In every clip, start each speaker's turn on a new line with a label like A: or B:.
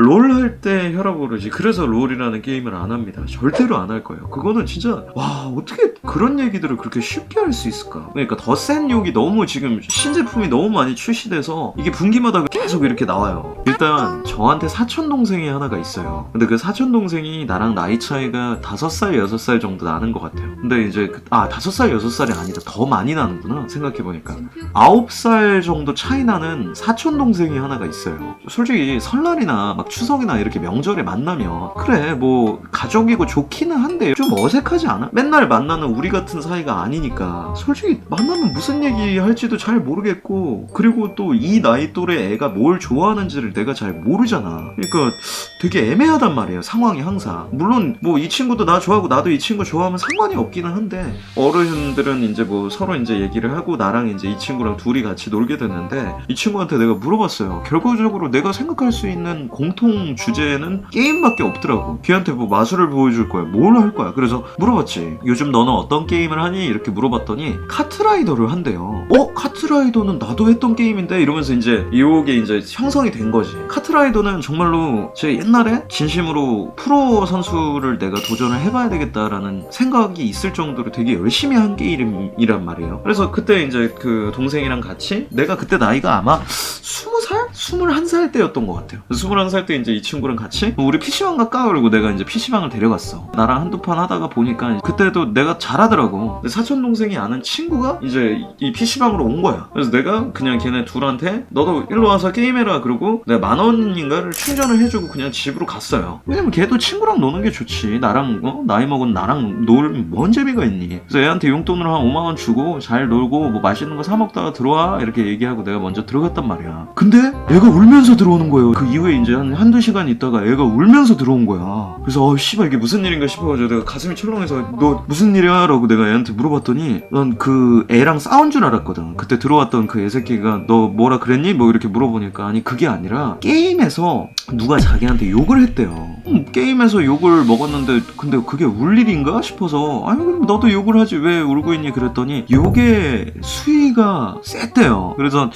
A: 롤 할 때 혈압 오르지. 그래서 롤이라는 게임을 안 합니다. 절대로 안 할 거예요. 그거는 진짜 와 어떻게 그런 얘기들을 그렇게 쉽게 할 수 있을까? 그러니까 더 센 욕이 너무 지금 신제품이 너무 많이 출시돼서 이게 분기마다 계속 이렇게 나와요. 일단 저한테 사촌 동생이 하나가 있어요. 근데 그 사촌 동생이 나랑 나이 차이가 5살, 6살 정도 나는 것 같아요. 근데 이제 그, 아 5살, 6살이 아니다. 더 많이 나는구나 생각해 보니까. 9살 정도 차이 나는 사촌 동생이 하나가 있어요. 솔직히 설날이나 막 추석이나 이렇게 명절에 만나면 그래 뭐 가족이고 좋기는 한데 좀 어색하지 않아? 맨날 만나는 우리 같은 사이가 아니니까 솔직히 만나면 무슨 얘기 할지도 잘 모르겠고 그리고 또 이 나이 또래 애가 뭘 좋아하는지를 내가 잘 모르잖아. 그러니까 되게 애매하단 말이에요 상황이 항상. 물론 뭐 이 친구도 나 좋아하고 나도 이 친구 좋아하면 상관이 없기는 한데 어른들은 이제 뭐 서로 이제 얘기를 하고 나랑 이제 이 친구랑 둘이 같이 놀게 됐는데 이 친구한테 내가 물어봤어요. 결과적으로 내가 생각할 수 있는 공통 주제는 게임밖에 없더라고. 걔한테 뭐 마술을 보여줄 거야. 뭘 할 거야. 그래서 물어봤지. 요즘 너는 어떤 게임을 하니? 이렇게 물어봤더니 카트라이더를 한대요. 어? 카트라이더는 나도 했던 게임인데 이러면서 이제 이게 이제 형성이 된 거지. 카트라이더는 정말로 제 옛날에 진심으로 프로 선수를 내가 도전을 해봐야 되겠다라는 생각이 있을 정도로 되게 열심히 한 게임이란 말이에요. 그래서 그때 이제 그 동생이랑 같이 내가 그때 나이가 아마 20 살? 21살 때였던 것 같아요. 21살 때 이제 이 친구랑 같이 뭐 우리 PC방 갈까? 그러고 내가 이제 PC방을 데려갔어. 나랑 한두 판 하다가 보니까 그때도 내가 잘하더라고. 근데 사촌 동생이 아는 친구가 이제 이 PC방으로 온 거야. 그래서 내가 그냥 걔네 둘한테 너도 일로 와서 게임해라. 그러고 내가 만 원인가를 충전을 해주고 그냥 집으로 갔어요. 왜냐면 걔도 친구랑 노는 게 좋지. 나랑 어? 나이 먹은 나랑 놀면 뭔 재미가 있니? 그래서 애한테 용돈으로 한 5만 원 주고 잘 놀고 뭐 맛있는 거 사 먹다가 들어와 이렇게 얘기하고 내가 먼저 들어갔단 말이야. 근데 애가 울면서 들어오는 거예요. 그 이후에 이제 한 한두 시간 있다가 애가 울면서 들어온 거야. 그래서 어 씨발 이게 무슨 일인가 싶어가지고 내가 가슴이 철렁해서 너 무슨 일이야? 라고 내가 애한테 물어봤더니 난 그 애랑 싸운 줄 알았거든. 그때 들어왔던 그 애새끼가 너 뭐라 그랬니? 뭐 이렇게 물어보니까 아니 그게 아니라 게임에서 누가 자기한테 욕을 했대요. 음, 게임에서 욕을 먹었는데 근데 그게 울 일인가 싶어서 아니 그럼 너도 욕을 하지 왜 울고 있니? 그랬더니 욕의 수위가 셌대요. 그래서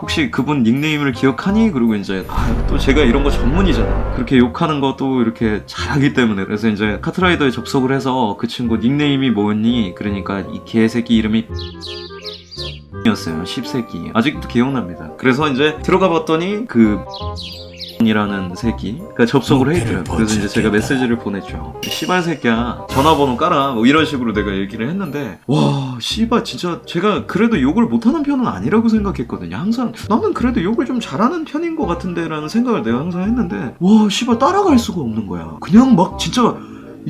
A: 혹시 그분 닉네임을 기억하니? 그리고 이제 아, 또 제가 이런 거 전문이잖아. 그렇게 욕하는 것도 이렇게 잘하기 때문에 그래서 이제 카트라이더에 접속을 해서 그 친구 닉네임이 뭐였니? 그러니까 이 개새끼 이름이 였어요. 10새끼. 아직도 기억납니다. 그래서 이제 들어가 봤더니 그 이라는 새끼 가 접속을 해 있더라고요. 그래서 이제 제가 메시지를 보냈죠. 씨발 새끼야 전화번호 깔아 뭐 이런 식으로 내가 얘기를 했는데 와 씨발 진짜 제가 그래도 욕을 못하는 편은 아니라고 생각했거든요. 항상 나는 그래도 욕을 좀 잘하는 편인 것 같은데 라는 생각을 내가 항상 했는데 와 씨발 따라갈 수가 없는 거야. 그냥 막 진짜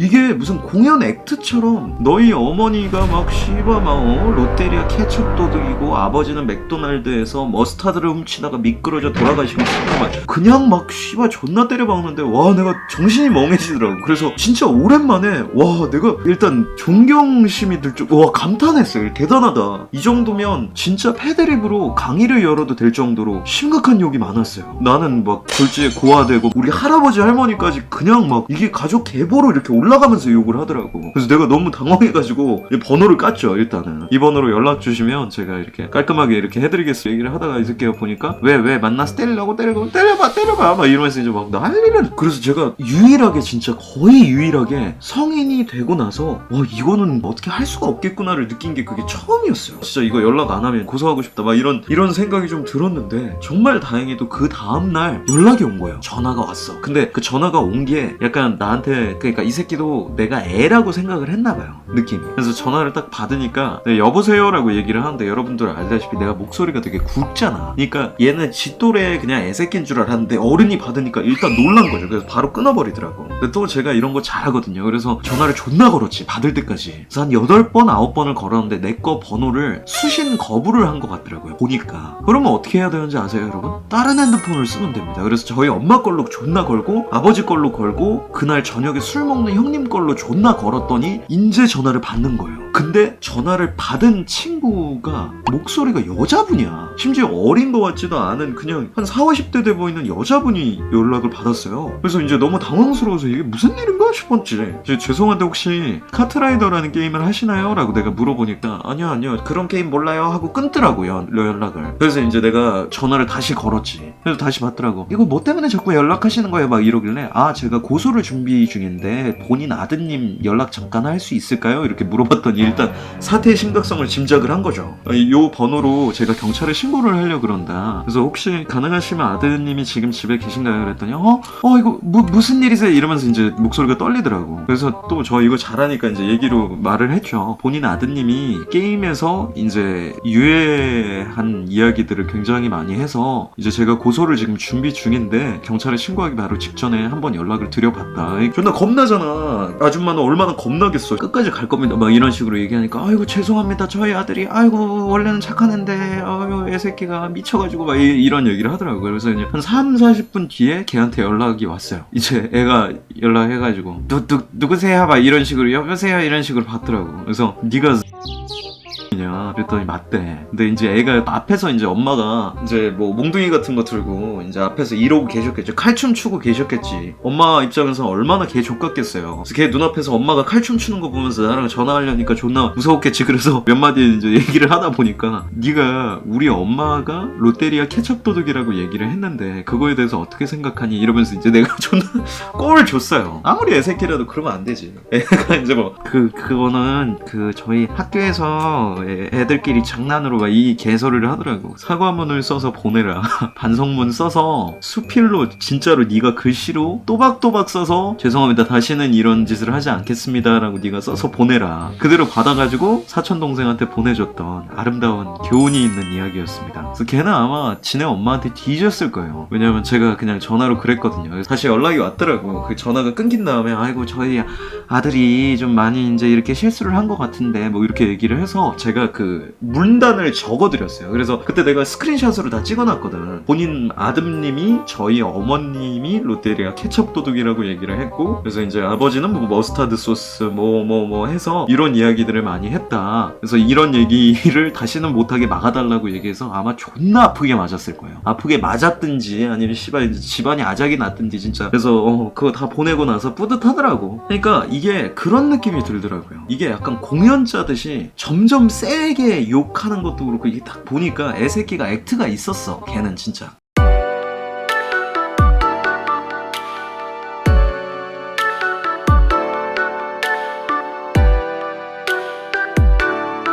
A: 이게 무슨 공연 액트처럼 너희 어머니가 막 씨바 막 어? 롯데리아 케첩 도둑이고 아버지는 맥도날드에서 머스타드를 훔치다가 미끄러져 돌아가시고 막 그냥 막 씨바 존나 때려박는데 와 내가 정신이 멍해지더라고. 그래서 진짜 오랜만에 와 내가 일단 존경심이 들 줄 와 감탄했어요. 대단하다. 이 정도면 진짜 패드립으로 강의를 열어도 될 정도로 심각한 욕이 많았어요. 나는 막 졸지에 고아되고 우리 할아버지 할머니까지 그냥 막 이게 가족 계보로 이렇게 올라 가면서 욕을 하더라고. 그래서 내가 너무 당황해가지고 이 번호를 깠죠 일단은. 이 번호로 연락 주시면 제가 이렇게 깔끔하게 이렇게 해드리겠어 얘기를 하다가 이 새끼가 보니까 왜 왜 만나서 때리려고 때리고 때려봐 때려봐! 막 이러면서 이제 막 난리를 그래서 제가 유일하게 진짜 거의 유일하게 성인이 되고 나서 와 이거는 어떻게 할 수가 없겠구나를 느낀 게 그게 처음이었어요. 진짜 이거 연락 안 하면 고소하고 싶다. 막 이런 이런 생각이 좀 들었는데 정말 다행히도 그 다음 날 연락이 온 거예요. 전화가 왔어. 근데 그 전화가 온 게 약간 나한테 그러니까 이 새끼 도 내가 애라고 생각을 했나 봐요 느낌이. 그래서 전화를 딱 받으니까 네, 여보세요라고 얘기를 하는데 여러분들 알다시피 내가 목소리가 되게 굵잖아. 그러니까 얘는 지 또래 그냥 애새끼인 줄 알았는데 어른이 받으니까 일단 놀란 거죠. 그래서 바로 끊어버리더라고. 근데 또 제가 이런 거 잘하거든요. 그래서 전화를 존나 걸었지 받을 때까지. 그래서 한 8번 9번을 걸었는데 내 거 번호를 수신 거부를 한 것 같더라고요 보니까. 그러면 어떻게 해야 되는지 아세요 여러분? 다른 핸드폰을 쓰면 됩니다. 그래서 저희 엄마 걸로 존나 걸고 아버지 걸로 걸고 그날 저녁에 술 먹는 형님 걸로 존나 걸었더니 인제 전화를 받는 거예요. 근데 전화를 받은 친구가 목소리가 여자분이야. 심지어 어린 것 같지도 않은 그냥 한 4, 50대 돼 보이는 여자분이 연락을 받았어요. 그래서 이제 너무 당황스러워서 이게 무슨 일인가 싶었지. 이제 죄송한데 혹시 카트라이더라는 게임을 하시나요? 라고 내가 물어보니까 아니요 아니요 그런 게임 몰라요 하고 끊더라고요 연락을. 그래서 이제 내가 전화를 다시 걸었지. 그래서 다시 받더라고. 이거 뭐 때문에 자꾸 연락하시는 거예요? 막 이러길래 아 제가 고소를 준비 중인데 본인 아드님 연락 잠깐 할 수 있을까요? 이렇게 물어봤더니 일단 사태의 심각성을 짐작을 한 거죠. 이 번호로 제가 경찰에 신고를 하려 그런다. 그래서 혹시 가능하시면 아드님이 지금 집에 계신가요? 그랬더니 어? 어 이거 무, 무슨 일이세요? 이러면서 이제 목소리가 떨리더라고. 그래서 또 저 이거 잘하니까 이제 얘기로 말을 했죠. 본인 아드님이 게임에서 이제 유해한 이야기들을 굉장히 많이 해서 이제 제가 고소를 지금 준비 중인데 경찰에 신고하기 바로 직전에 한번 연락을 드려봤다. 이 존나 겁나잖아. 아줌마는 얼마나 겁나겠어. 끝까지 갈 겁니다. 막 이런 식으로 얘기하니까 아이고 죄송합니다. 저희 아들이 아이고 원래는 착하는데 아유 애 새끼가 미쳐가지고 막 이, 런 얘기를 하더라고요. 그래서 이제 한 3, 40분 뒤에 걔한테 연락이 왔어요. 이제 애가 연락해가지고 누, 누, 누구세요? 막 이런 식으로 여보세요? 이런 식으로 받더라고. 그래서 네가 냐 그랬더니 맞대. 근데 이제 애가 앞에서 이제 엄마가 이제 뭐 몽둥이 같은 거 들고 이제 앞에서 이러고 계셨겠죠. 칼춤 추고 계셨겠지. 엄마 입장에서 얼마나 개 족같겠어요. 그래서 걔 눈앞에서 엄마가 칼춤 추는 거 보면서 나랑 전화하려니까 존나 무서웠겠지. 그래서 몇 마디 이제 얘기를 하다 보니까 네가 우리 엄마가 롯데리아 케첩 도둑이라고 얘기를 했는데 그거에 대해서 어떻게 생각하니? 이러면서 이제 내가 존나 꼴을 줬어요. 아무리 애새끼라도 그러면 안 되지. 애가 이제 뭐 그 그거는 그 저희 학교에서 애- 애들끼리 장난으로 막 이 개소리를 하더라고. 사과문을 써서 보내라. 반성문 써서 수필로 진짜로 네가 글씨로 또박또박 써서 죄송합니다. 다시는 이런 짓을 하지 않겠습니다라고 네가 써서 보내라. 그대로 받아가지고 사촌 동생한테 보내줬던 아름다운 교훈이 있는 이야기였습니다. 그래서 걔는 아마 지네 엄마한테 뒤졌을 거예요. 왜냐면 제가 그냥 전화로 그랬거든요. 다시 연락이 왔더라고. 그 전화가 끊긴 다음에 아이고 저희 아들이 좀 많이 이제 이렇게 실수를 한 것 같은데 뭐 이렇게 얘기를 해서 제가 그 문단을 적어드렸어요. 그래서 그때 내가 스크린샷으로 다 찍어놨거든. 본인 아드님이 저희 어머님이 롯데리아 케첩 도둑이라고 얘기를 했고 그래서 이제 아버지는 뭐 머스타드 소스 뭐뭐 뭐 해서 이런 이야기들을 많이 했다. 그래서 이런 얘기를 다시는 못하게 막아달라고 얘기해서 아마 존나 아프게 맞았을 거예요. 아프게 맞았든지 아니면 씨발 집안이 아작이 났든지 진짜 그래서 어, 그거 다 보내고 나서 뿌듯하더라고. 그러니까 이게 그런 느낌이 들더라고요. 이게 약간 공연 짜듯이 점점 세게 욕하는 것도 그렇고 이게 딱 보니까 애새끼가 액트가 있었어. 걔는 진짜.